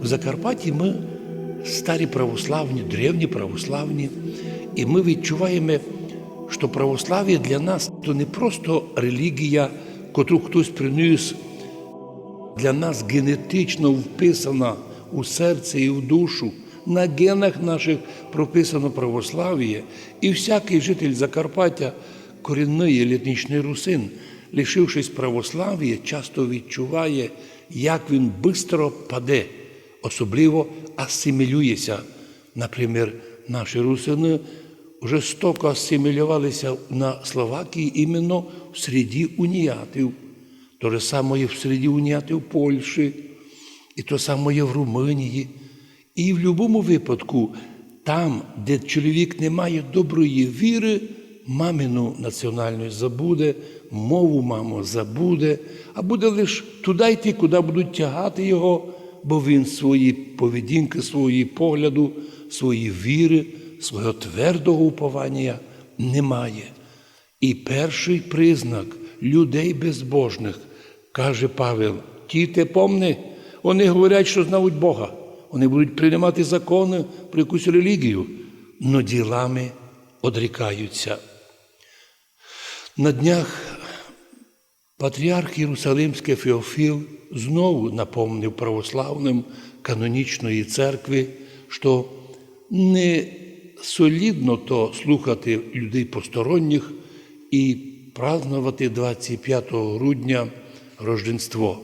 В Закарпатті ми старі православні, древні православні, і ми відчуваємо, що православ'я для нас то не просто релігія, котру хтось приніс, для нас генетично вписана у серце і в душу. На генах наших прописано православ'я, і всякий житель Закарпаття, корінний літнічний русин, лишившись православ'я, часто відчуває, як він швидко паде, особливо асимілюється. Наприклад, наші русини жорстоко асимілювалися на Словакії іменно в середі уніатів. То же саме є в середі уніатів Польщі, і то саме є в Румунії. І в будь-якому випадку, там, де чоловік не має доброї віри, мамину національну забуде, мову маму забуде, а буде лише туди йти, куди будуть тягати його, бо він свої поведінки, свої погляду, свої віри, свого твердого уповання не має. І перший признак людей безбожних, каже Павел, ті те помни, вони говорять, що знають Бога. Вони будуть приймати закони про якусь релігію, но ділами одрікаються. На днях патріарх Єрусалимський Феофіл знову напомнив православним канонічної церкви, що не солідно то слухати людей посторонніх і празднувати 25 грудня Рождество.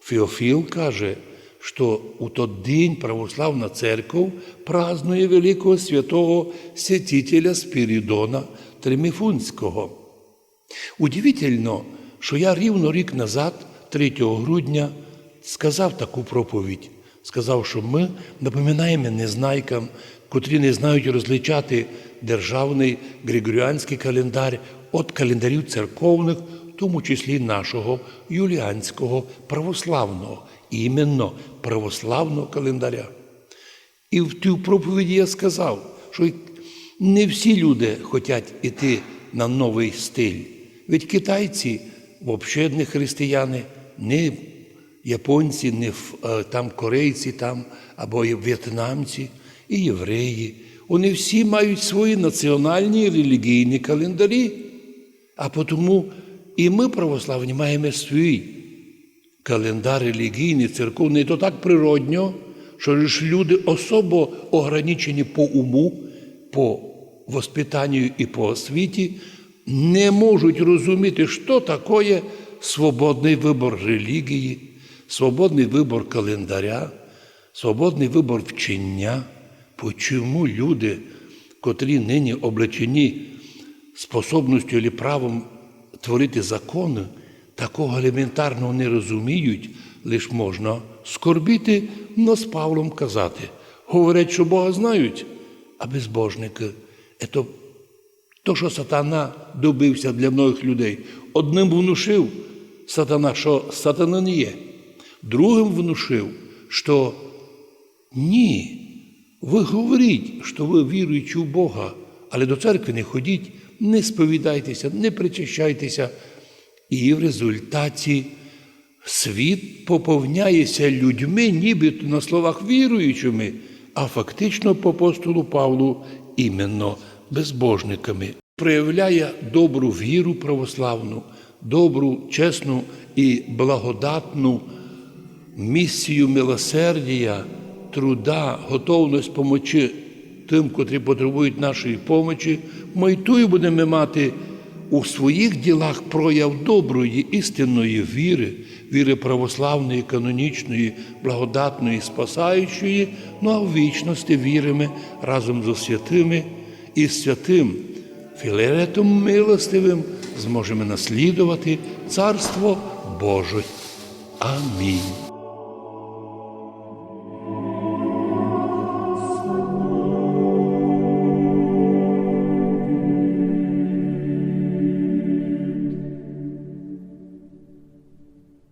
Феофіл каже, що у той день православна церква празднує великого святого святителя Спірідона Триміфунського. Удивительно, що я рівно рік назад, 3 грудня, сказав таку проповідь. Сказав, що ми напоминаємо незнайкам, котрі не знають розличати державний григоріанський календар від календарів церковних, в тому числі нашого юліанського православного, іменно православного календаря. І в тій проповіді я сказав, що не всі люди хочуть йти на новий стиль. Ведь китайці взагалі не християни, не японці, не е, там корейці, там, або в'єтнамці і євреї. Вони всі мають свої національні релігійні календарі. А тому і ми, православні, маємо свій календар релігійний, церковний, то так природньо, що ж люди особо ограничені по уму, по воспитанню і по освіті, не можуть розуміти, що таке свободний вибор релігії, свободний вибор календаря, свободний вибор вчення. Почому люди, котрі нині облечені способністю і правом творити закони, такого елементарного не розуміють, лиш можна скорбіти, но з Павлом казати. Говорять, що Бога знають, а безбожники це то, що сатана добився для многих людей. Одним внушив сатана, що сатана не є. Другим внушив, що ні, ви говоріть, що ви віруючи в Бога, але до церкви не ходіть, не сповідайтеся, не причащайтеся. І в результаті світ поповняється людьми, нібито на словах віруючими, а фактично по апостолу Павлу іменно безбожниками. Проявляє добру віру православну, добру, чесну і благодатну місію милосердія, труда, готовність помочі тим, котрі потребують нашої помочі, ми й тою будемо мати у своїх ділах прояв доброї, істинної віри, віри православної, канонічної, благодатної, спасаючої, ну а в вічності віримо разом з святими і святим філеретом милостивим зможемо наслідувати Царство Боже. Амінь.